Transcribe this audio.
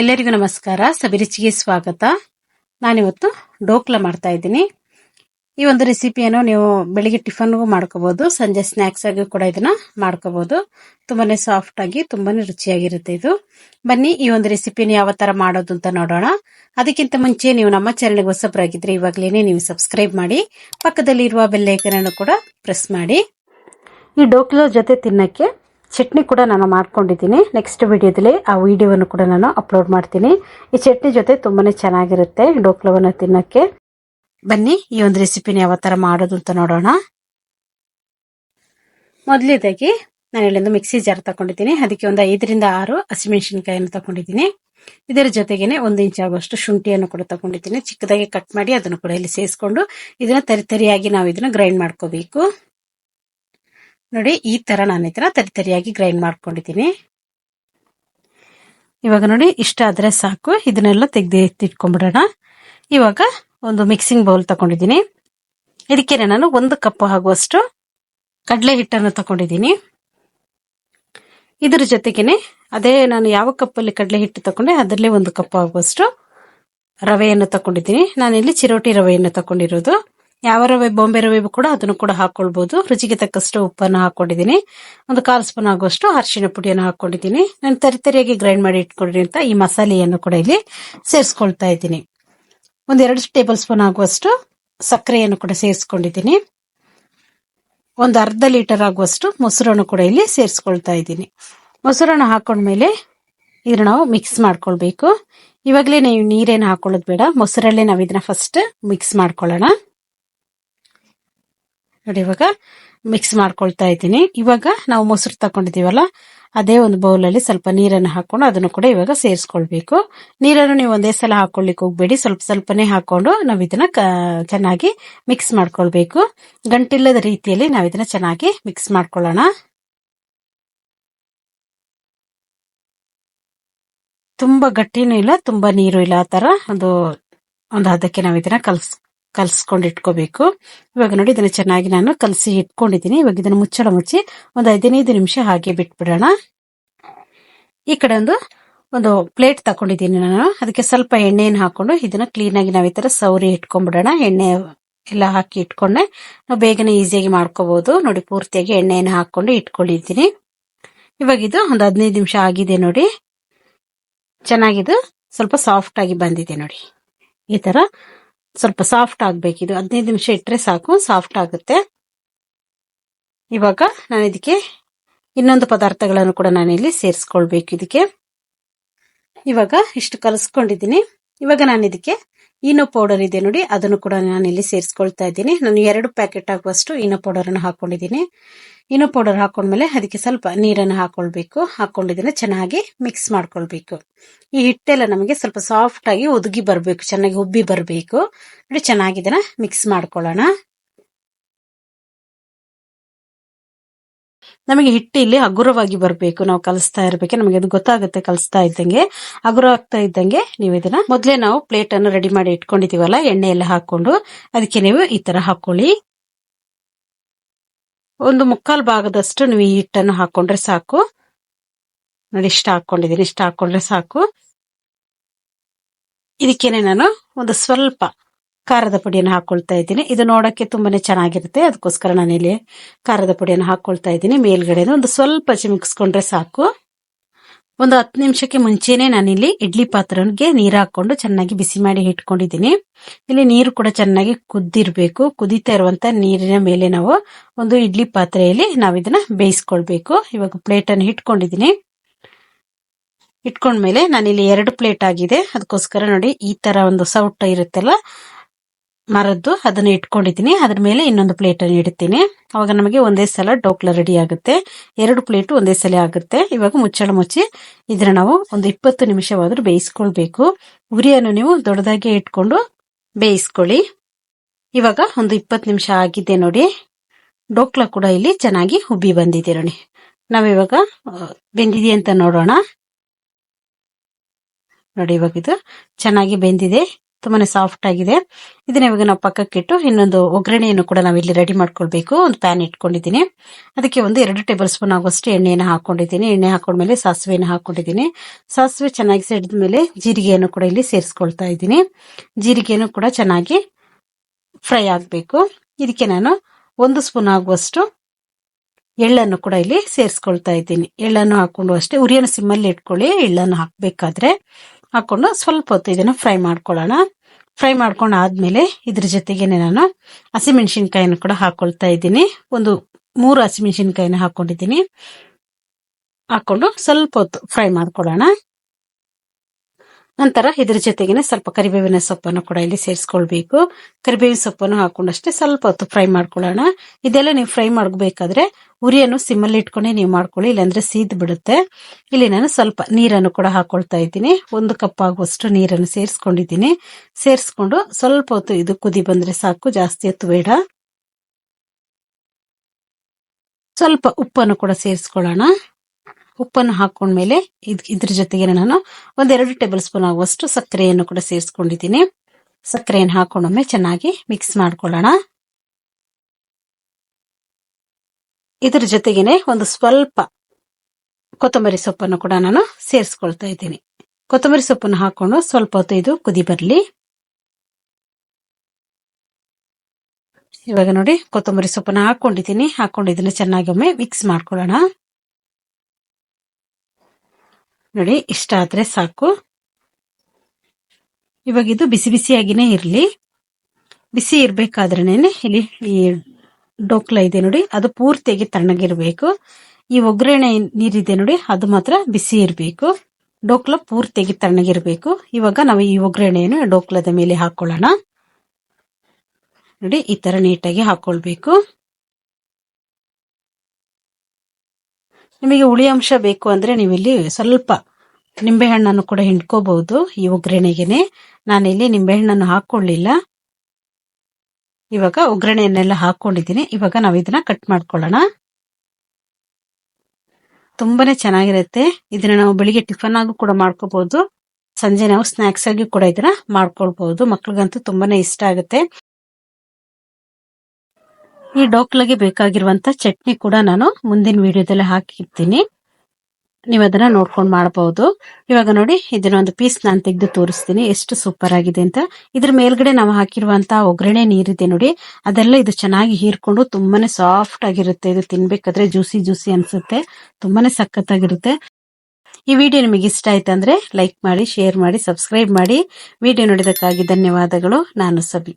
ಎಲ್ಲರಿಗೂ ನಮಸ್ಕಾರ. ಸಬಿರುಚಿಗೆ ಸ್ವಾಗತ. ನಾನಿವತ್ತು ಡೋಕ್ಲ ಮಾಡ್ತಾ ಇದ್ದೀನಿ. ಈ ಒಂದು ರೆಸಿಪಿಯನ್ನು ನೀವು ಬೆಳಿಗ್ಗೆ ಟಿಫನ್ಗೂ ಮಾಡ್ಕೋಬಹುದು ಸಂಜೆ ಸ್ನಾಕ್ಸ್ ಆಗಿ ಕೂಡ ಇದನ್ನ ಮಾಡ್ಕೋಬಹುದು ತುಂಬಾನೇ ಸಾಫ್ಟ್ ಆಗಿ, ತುಂಬಾನೇ ರುಚಿಯಾಗಿರುತ್ತೆ ಇದು. ಬನ್ನಿ, ಈ ಒಂದು ರೆಸಿಪಿನ ಯಾವ ತರ ಮಾಡೋದು ಅಂತ ನೋಡೋಣ. ಅದಕ್ಕಿಂತ ಮುಂಚೆ ನೀವು ನಮ್ಮ ಚಾನಲ್ಗೆ ಹೊಸಬ್ರಾಗಿದ್ರೆ ಇವಾಗಲೇನೆ ನೀವು ಸಬ್ಸ್ಕ್ರೈಬ್ ಮಾಡಿ ಪಕ್ಕದಲ್ಲಿ ಇರುವ ಬೆಲ್ಲೈಕನ್ ಅನ್ನು ಕೂಡ ಪ್ರೆಸ್ ಮಾಡಿ. ಈ ಡೋಕ್ಲ ಜೊತೆ ತಿನ್ನಕ್ಕೆ ಚಟ್ನಿ ಕೂಡ ನಾನು ಮಾಡ್ಕೊಂಡಿದ್ದೀನಿ. ನೆಕ್ಸ್ಟ್ ವಿಡಿಯೋದಲ್ಲಿ ಆ ವಿಡಿಯೋವನ್ನು ಕೂಡ ನಾನು ಅಪ್ಲೋಡ್ ಮಾಡ್ತೀನಿ. ಈ ಚಟ್ನಿ ಜೊತೆ ತುಂಬಾ ಚೆನ್ನಾಗಿರುತ್ತೆ ಡೋಕ್ಲವನ್ನು ತಿನ್ನಕ್ಕೆ. ಬನ್ನಿ, ಈ ಒಂದು ರೆಸಿಪಿನ ಯಾವ ಥರ ಮಾಡೋದು ಅಂತ ನೋಡೋಣ. ಮೊದಲೇದಾಗಿ ನಾನು ಇಲ್ಲಿಂದ ಮಿಕ್ಸಿ ಜಾರ್ ತಗೊಂಡಿದ್ದೀನಿ. ಅದಕ್ಕೆ ಒಂದು ಐದರಿಂದ ಆರು ಹಸಿಮೆಣಸಿನಕಾಯಿಯನ್ನು ತಗೊಂಡಿದ್ದೀನಿ. ಇದರ ಜೊತೆಗೇನೆ ಒಂದು ಇಂಚ್ ಆಗುವಷ್ಟು ಶುಂಠಿಯನ್ನು ಕೂಡ ತಗೊಂಡಿದ್ದೀನಿ. ಚಿಕ್ಕದಾಗಿ ಕಟ್ ಮಾಡಿ ಅದನ್ನು ಕೂಡ ಇಲ್ಲಿ ಸೇರಿಸ್ಕೊಂಡು ಇದನ್ನ ತರಿ ತರಿಯಾಗಿ ನಾವು ಇದನ್ನ ಗ್ರೈಂಡ್ ಮಾಡ್ಕೋಬೇಕು. ನೋಡಿ, ಈ ತರ ನಾನು ಇದನ್ನ ತರಿ ತರಿಯಾಗಿ ಗ್ರೈಂಡ್ ಮಾಡ್ಕೊಂಡಿದ್ದೀನಿ. ಇವಾಗ ನೋಡಿ, ಇಷ್ಟ ಆದ್ರೆ ಸಾಕು. ಇದನ್ನೆಲ್ಲ ತೆಗೆದು ಎತ್ತಿಟ್ಕೊಂಡ್ಬಿಡೋಣ ಇವಾಗ ಒಂದು ಮಿಕ್ಸಿಂಗ್ ಬೌಲ್ ತಗೊಂಡಿದ್ದೀನಿ. ಇದಕ್ಕೆ ನಾನು ಒಂದು ಕಪ್ ಆಗುವಷ್ಟು ಕಡಲೆ ಹಿಟ್ಟನ್ನು ತಗೊಂಡಿದ್ದೀನಿ. ಇದರ ಜೊತೆಗೇನೆ ಅದೇ ನಾನು ಯಾವ ಕಪ್ಪಲ್ಲಿ ಕಡಲೆ ಹಿಟ್ಟು ತಗೊಂಡೆ, ಅದರಲ್ಲೇ ಒಂದು ಕಪ್ ಆಗುವಷ್ಟು ರವೆಯನ್ನು ತಗೊಂಡಿದ್ದೀನಿ. ನಾನಿಲ್ಲಿ ಚಿರೋಟಿ ರವೆಯನ್ನು ತಗೊಂಡಿರೋದು. ಯಾವ ರವೆ ಬಾಂಬೆ ರವೆ ಕೂಡ ಅದನ್ನು ಕೂಡ ಹಾಕೊಳ್ಬಹುದು ರುಚಿಗೆ ತಕ್ಕಷ್ಟು ಉಪ್ಪನ್ನು ಹಾಕೊಂಡಿದ್ದೀನಿ. ಒಂದು ಕಾಲು ಸ್ಪೂನ್ ಆಗುವಷ್ಟು ಅರಿಶಿನ ಪುಡಿಯನ್ನು ಹಾಕೊಂಡಿದ್ದೀನಿ. ನಾನು ತರಿತರಿಯಾಗಿ ಗ್ರೈಂಡ್ ಮಾಡಿ ಇಟ್ಕೊಂಡಿರೋಂಥ ಈ ಮಸಾಲೆಯನ್ನು ಕೂಡ ಇಲ್ಲಿ ಸೇರಿಸ್ಕೊಳ್ತಾ ಇದ್ದೀನಿ. ಒಂದೆರಡು ಟೇಬಲ್ ಸ್ಪೂನ್ ಆಗುವಷ್ಟು ಸಕ್ಕರೆಯನ್ನು ಕೂಡ ಸೇರಿಸ್ಕೊಂಡಿದ್ದೀನಿ. ಒಂದು ಅರ್ಧ ಲೀಟರ್ ಆಗುವಷ್ಟು ಮೊಸರನ್ನು ಕೂಡ ಇಲ್ಲಿ ಸೇರಿಸ್ಕೊಳ್ತಾ ಇದ್ದೀನಿ. ಮೊಸರನ್ನು ಹಾಕೊಂಡ್ಮೇಲೆ ಇದನ್ನ ನಾವು ಮಿಕ್ಸ್ ಮಾಡ್ಕೊಳ್ಬೇಕು. ಇವಾಗಲೇ ನೀವು ನೀರೇನು ಹಾಕೊಳ್ಳೋದು ಬೇಡ. ಮೊಸರಲ್ಲೇ ನಾವು ಇದನ್ನ ಫಸ್ಟ್ ಮಿಕ್ಸ್ ಮಾಡ್ಕೊಳ್ಳೋಣ. ನೋಡಿ, ಇವಾಗ ಮಿಕ್ಸ್ ಮಾಡ್ಕೊಳ್ತಾ ಇದ್ದೀನಿ. ಇವಾಗ ನಾವು ಮೊಸರು ತಗೊಂಡಿದ್ದೀವಲ್ಲ ಅದೇ ಒಂದು ಬೌಲಲ್ಲಿ ಸ್ವಲ್ಪ ನೀರನ್ನು ಹಾಕೊಂಡು ಅದನ್ನು ಕೂಡ ಇವಾಗ ಸೇರಿಸ್ಕೊಳ್ಬೇಕು. ನೀರನ್ನು ನೀವು ಒಂದೇ ಸಲ ಹಾಕೊಳ್ಳಿಕ್ಕೆ ಹೋಗ್ಬೇಡಿ. ಸ್ವಲ್ಪ ಸ್ವಲ್ಪನೇ ಹಾಕೊಂಡು ನಾವು ಇದನ್ನ ಚೆನ್ನಾಗಿ ಮಿಕ್ಸ್ ಮಾಡ್ಕೊಳ್ಬೇಕು. ಗಂಟಿಲ್ಲದ ರೀತಿಯಲ್ಲಿ ನಾವು ಇದನ್ನ ಚೆನ್ನಾಗಿ ಮಿಕ್ಸ್ ಮಾಡ್ಕೊಳ್ಳೋಣ. ತುಂಬಾ ಗಟ್ಟಿನೂ ಇಲ್ಲ, ತುಂಬಾ ನೀರು ಇಲ್ಲ ಆ ತರ. ಒಂದು ಒಂದು ಹದಕ್ಕೆ ನಾವು ಇದನ್ನ ಕಲ್ಸ್ ಕಲ್ಸ್ಕೊಂಡು ಇಟ್ಕೋಬೇಕು. ಇವಾಗ ನೋಡಿ ಇದನ್ನ ಚೆನ್ನಾಗಿ ನಾನು ಕಲಸಿ ಇಟ್ಕೊಂಡಿದ್ದೀನಿ. ಇವಾಗ ಇದನ್ನ ಮುಚ್ಚಳ ಮುಚ್ಚಿ ಒಂದು ಹದಿನೈದು ನಿಮಿಷ ಹಾಗೆ ಬಿಟ್ಬಿಡೋಣ. ಈ ಕಡೆ ಒಂದು ಒಂದು ಪ್ಲೇಟ್ ತಕೊಂಡಿದ್ದೀನಿ ನಾನು. ಅದಕ್ಕೆ ಸ್ವಲ್ಪ ಎಣ್ಣೆಯನ್ನು ಹಾಕೊಂಡು ಇದನ್ನ ಕ್ಲೀನ್ ಆಗಿ ನಾವು ಈ ತರ ಸೌರಿ ಇಟ್ಕೊಂಡ್ಬಿಡೋಣ. ಎಣ್ಣೆ ಎಲ್ಲ ಹಾಕಿ ಇಟ್ಕೊಂಡೆ. ನಾವು ಬೇಗನೆ ಈಸಿಯಾಗಿ ಮಾಡ್ಕೋಬಹುದು ನೋಡಿ ಪೂರ್ತಿಯಾಗಿ ಎಣ್ಣೆಯನ್ನು ಹಾಕೊಂಡು ಇಟ್ಕೊಂಡಿದ್ದೀನಿ. ಇವಾಗ ಇದು ಒಂದು ಹದಿನೈದು ನಿಮಿಷ ಆಗಿದೆ ನೋಡಿ. ಚೆನ್ನಾಗಿದು ಸ್ವಲ್ಪ ಸಾಫ್ಟ್ ಆಗಿ ಬಂದಿದೆ ನೋಡಿ. ಈ ತರ ಸ್ವಲ್ಪ ಸಾಫ್ಟ್ ಆಗ್ಬೇಕಿದು ಹದಿನೈದು ನಿಮಿಷ ಇಟ್ಟರೆ ಸಾಕು ಸಾಫ್ಟ್ ಆಗುತ್ತೆ. ಇವಾಗ ನಾನು ಇದಕ್ಕೆ ಇನ್ನೊಂದು ಪದಾರ್ಥಗಳನ್ನು ಕೂಡ ನಾನಿಲ್ಲಿ ಸೇರಿಸ್ಕೊಳ್ಬೇಕು ಇದಕ್ಕೆ. ಇವಾಗ ಇಷ್ಟು ಕಲಸ್ಕೊಂಡಿದ್ದೀನಿ. ಇವಾಗ ನಾನು ಇದಕ್ಕೆ ಈನೋ ಪೌಡರ್ ಇದೆ ನೋಡಿ, ಅದನ್ನು ಕೂಡ ನಾನು ಇಲ್ಲಿ ಸೇರಿಸ್ಕೊಳ್ತಾ ಇದ್ದೀನಿ. ನಾನು ಎರಡು ಪ್ಯಾಕೆಟ್ ಆಗುವಷ್ಟು ಈನೋ ಪೌಡರ್ ಅನ್ನು ಹಾಕೊಂಡಿದ್ದೀನಿ. ಈನೋ ಪೌಡರ್ ಹಾಕೊಂಡ್ಮೇಲೆ ಅದಕ್ಕೆ ಸ್ವಲ್ಪ ನೀರನ್ನು ಹಾಕೊಳ್ಬೇಕು. ಹಾಕೊಂಡಿದ್ದೀನಿ ಚೆನ್ನಾಗಿ ಮಿಕ್ಸ್ ಮಾಡ್ಕೊಳ್ಬೇಕು. ಈ ಹಿಟ್ಟೆಲ್ಲ ನಮಗೆ ಸ್ವಲ್ಪ ಸಾಫ್ಟ್ ಆಗಿ ಒದಗಿ ಬರಬೇಕು, ಚೆನ್ನಾಗಿ ಉಬ್ಬಿ ಬರಬೇಕು. ನೋಡಿ, ಚೆನ್ನಾಗಿ ಮಿಕ್ಸ್ ಮಾಡ್ಕೊಳ್ಳೋಣ. ನಮಗೆ ಹಿಟ್ಟು ಇಲ್ಲಿ ಹಗುರವಾಗಿ ಬರಬೇಕು. ನಾವು ಕಲಿಸ್ತಾ ಇರಬೇಕು. ನಮಗೆ ಅದು ಗೊತ್ತಾಗುತ್ತೆ ಕಲಿಸ್ತಾ ಇದ್ದಂಗೆ. ಹಗುರ ಆಗ್ತಾ ಇದ್ದಂಗೆ ನೀವು ಇದನ್ನ ಮೊದಲೇ ನಾವು ಪ್ಲೇಟ್ ಅನ್ನು ರೆಡಿ ಮಾಡಿ ಇಟ್ಕೊಂಡಿದೀವಲ್ಲ ಎಣ್ಣೆ ಎಲ್ಲ ಹಾಕೊಂಡು ಅದಕ್ಕೆ ನೀವು ಈ ತರ ಹಾಕೊಳ್ಳಿ. ಒಂದು ಮುಕ್ಕಾಲು ಭಾಗದಷ್ಟು ನೀವು ಈ ಹಿಟ್ಟನ್ನು ಹಾಕೊಂಡ್ರೆ ಸಾಕು. ನೋಡಿ, ಇಷ್ಟ ಹಾಕೊಂಡಿದ್ದೀನಿ. ಇಷ್ಟ ಹಾಕೊಂಡ್ರೆ ಸಾಕು. ಇದಕ್ಕೇನೆ ನಾನು ಒಂದು ಸ್ವಲ್ಪ ಖಾರದ ಪುಡಿಯನ್ನು ಹಾಕೊಳ್ತಾ ಇದ್ದೀನಿ. ಇದು ನೋಡೋಕ್ಕೆ ತುಂಬಾನೇ ಚೆನ್ನಾಗಿರುತ್ತೆ. ಅದಕ್ಕೋಸ್ಕರ ನಾನು ಇಲ್ಲಿ ಖಾರದ ಪುಡಿಯನ್ನು ಹಾಕೊಳ್ತಾ ಇದ್ದೀನಿ. ಮೇಲ್ಗಡೆ ಒಂದು ಸ್ವಲ್ಪ ಚಿಮಿಕ್ಸ್ಕೊಂಡ್ರೆ ಸಾಕು. ಒಂದು ಹತ್ತು ನಿಮಿಷಕ್ಕೆ ಮುಂಚೆನೆ ನಾನಿಲ್ಲಿ ಇಡ್ಲಿ ಪಾತ್ರೆಗೆ ನೀರು ಹಾಕೊಂಡು ಚೆನ್ನಾಗಿ ಬಿಸಿ ಮಾಡಿ ಇಟ್ಕೊಂಡಿದ್ದೀನಿ. ಇಲ್ಲಿ ನೀರು ಕೂಡ ಚೆನ್ನಾಗಿ ಕುದ್ದಿರಬೇಕು. ಕುದೀತಾ ಇರುವಂತ ನೀರಿನ ಮೇಲೆ ನಾವು ಒಂದು ಇಡ್ಲಿ ಪಾತ್ರೆಯಲ್ಲಿ ನಾವು ಇದನ್ನ ಬೇಯಿಸ್ಕೊಳ್ಬೇಕು. ಇವಾಗ ಪ್ಲೇಟ್ ಅನ್ನು ಇಟ್ಕೊಂಡಿದ್ದೀನಿ. ಇಟ್ಕೊಂಡ್ಮೇಲೆ ನಾನಿಲ್ಲಿ ಎರಡು ಪ್ಲೇಟ್ ಆಗಿದೆ. ಅದಕ್ಕೋಸ್ಕರ ನೋಡಿ ಈ ತರ ಒಂದು ಸೌಟ ಇರುತ್ತಲ್ಲ ಮರದ್ದು ಅದನ್ನ ಇಟ್ಕೊಂಡಿದ್ದೀನಿ. ಅದ್ರ ಮೇಲೆ ಇನ್ನೊಂದು ಪ್ಲೇಟ್ ಅನ್ನು ಇಡ್ತೀನಿ. ಅವಾಗ ನಮಗೆ ಒಂದೇ ಸಲ ಡೋಕ್ಲ ರೆಡಿ ಆಗುತ್ತೆ. ಎರಡು ಪ್ಲೇಟ್ ಒಂದೇ ಸಲ ಆಗುತ್ತೆ. ಇವಾಗ ಮುಚ್ಚಳ ಮುಚ್ಚಿ ಇದ್ರ ನಾವು ಒಂದು ಇಪ್ಪತ್ತು ನಿಮಿಷವಾದ್ರೂ ಬೇಯಿಸ್ಕೊಳ್ಬೇಕು. ಉರಿಯನ್ನು ನೀವು ದೊಡ್ಡದಾಗಿ ಇಟ್ಕೊಂಡು ಬೇಯಿಸ್ಕೊಳ್ಳಿ. ಇವಾಗ ಒಂದು ಇಪ್ಪತ್ತು ನಿಮಿಷ ಆಗಿದೆ ನೋಡಿ. ಡೋಕ್ಲ ಕೂಡ ಇಲ್ಲಿ ಚೆನ್ನಾಗಿ ಉಬ್ಬಿ ಬಂದಿದೆ ನೋಡಿ. ನಾವಿವಾಗ ಬೆಂದಿದೆ ಅಂತ ನೋಡೋಣ. ನೋಡಿ ಇವಾಗ ಇದು ಚೆನ್ನಾಗಿ ಬೆಂದಿದೆ. ತುಂಬಾನೇ ಸಾಫ್ಟ್ ಆಗಿದೆ. ಇದನ್ನ ಇವಾಗ ನಾವು ಪಕ್ಕಕ್ಕಿಟ್ಟು ಇನ್ನೊಂದು ಒಗ್ಗರಣೆಯನ್ನು ಕೂಡ ನಾವು ಇಲ್ಲಿ ರೆಡಿ ಮಾಡ್ಕೊಳ್ಬೇಕು. ಒಂದು ಪ್ಯಾನ್ ಇಟ್ಕೊಂಡಿದ್ದೀನಿ. ಅದಕ್ಕೆ ಒಂದು ಎರಡು ಟೇಬಲ್ ಸ್ಪೂನ್ ಆಗುವಷ್ಟು ಎಣ್ಣೆಯನ್ನು ಹಾಕೊಂಡಿದ್ದೀನಿ. ಎಣ್ಣೆ ಹಾಕೊಂಡ್ಮೇಲೆ ಸಾಸಿವೆಯನ್ನು ಹಾಕೊಂಡಿದ್ದೀನಿ. ಸಾಸಿವೆ ಚೆನ್ನಾಗಿ ಸಿಡಿದ ಮೇಲೆ ಜೀರಿಗೆಯನ್ನು ಕೂಡ ಇಲ್ಲಿ ಸೇರಿಸ್ಕೊಳ್ತಾ ಇದ್ದೀನಿ. ಜೀರಿಗೆಯನ್ನು ಕೂಡ ಚೆನ್ನಾಗಿ ಫ್ರೈ ಆಗಬೇಕು. ಇದಕ್ಕೆ ನಾನು ಒಂದು ಸ್ಪೂನ್ ಆಗುವಷ್ಟು ಎಳ್ಳನ್ನು ಕೂಡ ಇಲ್ಲಿ ಸೇರಿಸ್ಕೊಳ್ತಾ ಇದ್ದೀನಿ. ಎಳ್ಳನ್ನು ಹಾಕೊಂಡು ಅಷ್ಟೇ ಉರಿಯನ್ನು ಸಿಮ್ಮಲ್ಲಿ ಇಟ್ಕೊಳ್ಳಿ. ಎಳ್ಳನ್ನು ಹಾಕಬೇಕಾದ್ರೆ ಹಾಕೊಂಡು ಸ್ವಲ್ಪ ಹೊತ್ತು ಇದನ್ನು ಫ್ರೈ ಮಾಡ್ಕೊಳ್ಳೋಣ. ಫ್ರೈ ಮಾಡ್ಕೊಂಡು ಆದ್ಮೇಲೆ ಇದ್ರ ಜೊತೆಗೇನೆ ನಾನು ಹಸಿಮೆಣಸಿನ್ಕಾಯಿನ ಕೂಡ ಹಾಕೊಳ್ತಾ ಇದ್ದೀನಿ. ಒಂದು ಮೂರು ಹಸಿಮೆಣಸಿನ್ಕಾಯಿನ ಹಾಕೊಂಡಿದ್ದೀನಿ. ಹಾಕೊಂಡು ಸ್ವಲ್ಪ ಹೊತ್ತು ಫ್ರೈ ಮಾಡ್ಕೊಳ್ಳೋಣ. ನಂತರ ಇದ್ರ ಜೊತೆಗಿನ ಸ್ವಲ್ಪ ಕರಿಬೇವಿನ ಸೊಪ್ಪನ್ನು ಕೂಡ ಇಲ್ಲಿ ಸೇರಿಸ್ಕೊಳ್ಬೇಕು. ಕರಿಬೇವಿನ ಸೊಪ್ಪನ್ನು ಹಾಕೊಂಡಷ್ಟೇ ಸ್ವಲ್ಪ ಹೊತ್ತು ಫ್ರೈ ಮಾಡ್ಕೊಳ್ಳೋಣ. ಇದೆಲ್ಲ ನೀವು ಫ್ರೈ ಮಾಡ್ಬೇಕಾದ್ರೆ ಉರಿಯನ್ನು ಸಿಮ್ಮಲ್ಲಿ ಇಟ್ಕೊಂಡೆ ನೀವು ಮಾಡ್ಕೊಳ್ಳಿ, ಇಲ್ಲಾಂದ್ರೆ ಸೀದ್ ಬಿಡುತ್ತೆ. ಇಲ್ಲಿ ನಾನು ಸ್ವಲ್ಪ ನೀರನ್ನು ಕೂಡ ಹಾಕೊಳ್ತಾ ಇದ್ದೀನಿ. ಒಂದು ಕಪ್ ಆಗುವಷ್ಟು ನೀರನ್ನು ಸೇರಿಸ್ಕೊಂಡಿದ್ದೀನಿ. ಸೇರಿಸ್ಕೊಂಡು ಸ್ವಲ್ಪ ಹೊತ್ತು ಇದು ಕುದಿ ಬಂದ್ರೆ ಸಾಕು, ಜಾಸ್ತಿ ಹೊತ್ತು ಬೇಡ. ಸ್ವಲ್ಪ ಉಪ್ಪನ್ನು ಕೂಡ ಸೇರಿಸ್ಕೊಳ್ಳೋಣ. ಉಪ್ಪನ್ನು ಹಾಕೊಂಡ್ಮೇಲೆ ಇದ್, ಇದ್ರ ಜೊತೆಗೆ ನಾನು ಒಂದೆರಡು ಟೇಬಲ್ ಸ್ಪೂನ್ ಆಗುವಷ್ಟು ಸಕ್ಕರೆಯನ್ನು ಕೂಡ ಸೇರಿಸ್ಕೊಂಡಿದ್ದೀನಿ. ಸಕ್ಕರೆಯನ್ನು ಹಾಕೊಂಡೊಮ್ಮೆ ಚೆನ್ನಾಗಿ ಮಿಕ್ಸ್ ಮಾಡ್ಕೊಳ್ಳೋಣ. ಇದ್ರ ಜೊತೆಗೇನೆ ಒಂದು ಸ್ವಲ್ಪ ಕೊತ್ತಂಬರಿ ಸೊಪ್ಪನ್ನು ಕೂಡ ನಾನು ಸೇರಿಸ್ಕೊಳ್ತಾ ಇದ್ದೀನಿ. ಕೊತ್ತಂಬರಿ ಸೊಪ್ಪನ್ನು ಹಾಕೊಂಡು ಸ್ವಲ್ಪ ಹೊತ್ತು ಇದು ಕುದಿ ಬರಲಿ. ಇವಾಗ ನೋಡಿ, ಕೊತ್ತಂಬರಿ ಸೊಪ್ಪನ್ನು ಹಾಕೊಂಡಿದ್ದೀನಿ. ಹಾಕೊಂಡು ಇದನ್ನ ಚೆನ್ನಾಗಿ ಒಮ್ಮೆ ಮಿಕ್ಸ್ ಮಾಡ್ಕೊಳ್ಳೋಣ. ನೋಡಿ, ಇಷ್ಟ ಆದ್ರೆ ಸಾಕು. ಇವಾಗ ಇದು ಬಿಸಿ ಬಿಸಿಯಾಗಿನೇ ಇರಲಿ. ಬಿಸಿ ಇರ್ಬೇಕಾದ್ರೇನೆ ಇಲ್ಲಿ ಈ ಡೋಕ್ಲ ಇದೆ ನೋಡಿ, ಅದು ಪೂರ್ತಿಯಾಗಿ ತಣ್ಣಗಿರ್ಬೇಕು. ಈ ಒಗ್ಗರಣೆ ನೀರಿದೆ ನೋಡಿ, ಅದು ಮಾತ್ರ ಬಿಸಿ ಇರಬೇಕು. ಡೋಕ್ಲ ಪೂರ್ತಿಯಾಗಿ ತಣ್ಣಗಿರ್ಬೇಕು. ಇವಾಗ ನಾವು ಈ ಒಗ್ಗರಣೆಯನ್ನು ಡೋಕ್ಲದ ಮೇಲೆ ಹಾಕೊಳ್ಳೋಣ. ನೋಡಿ, ಈ ತರ ನೀಟಾಗಿ ಹಾಕೊಳ್ಬೇಕು. ನಿಮಗೆ ಹುಳಿ ಅಂಶ ಬೇಕು ಅಂದ್ರೆ ನೀವು ಇಲ್ಲಿ ಸ್ವಲ್ಪ ನಿಂಬೆಹಣ್ಣನ್ನು ಕೂಡ ಹಿಂಡ್ಕೋಬಹುದು. ಈ ಒಗ್ಗರಣೆಗೆನೆ ನಾನಿಲ್ಲಿ ನಿಂಬೆ ಹಣ್ಣನ್ನು ಹಾಕೊಳ್ಳಿಲ್ಲ ಇವಾಗ ಒಗ್ಗರಣೆಯನ್ನೆಲ್ಲ ಹಾಕೊಂಡಿದ್ದೀನಿ ಇವಾಗ ನಾವು ಇದನ್ನ ಕಟ್ ಮಾಡ್ಕೊಳ್ಳೋಣ. ತುಂಬಾನೇ ಚೆನ್ನಾಗಿರುತ್ತೆ. ಇದನ್ನ ನಾವು ಬೆಳಿಗ್ಗೆ ಟಿಫನ್ ಆಗು ಕೂಡ ಮಾಡ್ಕೋಬಹುದು. ಸಂಜೆ ನಾವು ಸ್ನಾಕ್ಸ್ ಆಗಿ ಕೂಡ ಇದನ್ನ ಮಾಡ್ಕೊಳ್ಬಹುದು. ಮಕ್ಳಿಗಂತೂ ತುಂಬಾನೇ ಇಷ್ಟ ಆಗುತ್ತೆ. ಈ ಡೋಕ್ಲಗೆ ಬೇಕಾಗಿರುವಂತ ಚಟ್ನಿ ಕೂಡ ನಾನು ಮುಂದಿನ ವಿಡಿಯೋದಲ್ಲಿ ಹಾಕಿರ್ತೀನಿ. ನೀವು ಅದನ್ನ ನೋಡ್ಕೊಂಡು ಮಾಡಬಹುದು ಇವಾಗ ನೋಡಿ, ಇದನ್ನ ಒಂದು ಪೀಸ್ ನಾನು ತೆಗೆದು ತೋರಿಸ್ತೀನಿ. ಎಷ್ಟು ಸೂಪರ್ ಆಗಿದೆ ಅಂತ. ಇದ್ರ ಮೇಲ್ಗಡೆ ನಾವು ಹಾಕಿರುವಂತ ಒಗ್ಗರಣೆ ನೀರಿದೆ ನೋಡಿ. ಅದೆಲ್ಲ ಇದು ಚೆನ್ನಾಗಿ ಹೀರ್ಕೊಂಡು ತುಂಬಾನೇ ಸಾಫ್ಟ್ ಆಗಿರುತ್ತೆ. ಇದು ತಿನ್ಬೇಕಾದ್ರೆ ಜ್ಯೂಸಿ ಜ್ಯೂಸಿ ಅನ್ಸುತ್ತೆ. ತುಂಬಾನೇ ಸಖತ್ತಾಗಿರುತ್ತೆ. ಈ ವಿಡಿಯೋ ನಿಮಗೆ ಇಷ್ಟ ಆಯ್ತಂದ್ರೆ ಲೈಕ್ ಮಾಡಿ ಶೇರ್ ಮಾಡಿ ಸಬ್ಸ್ಕ್ರೈಬ್ ಮಾಡಿ. ವಿಡಿಯೋ ನೋಡಿದಕ್ಕಾಗಿ ಧನ್ಯವಾದಗಳು. ನಾನು ಸಬಿ.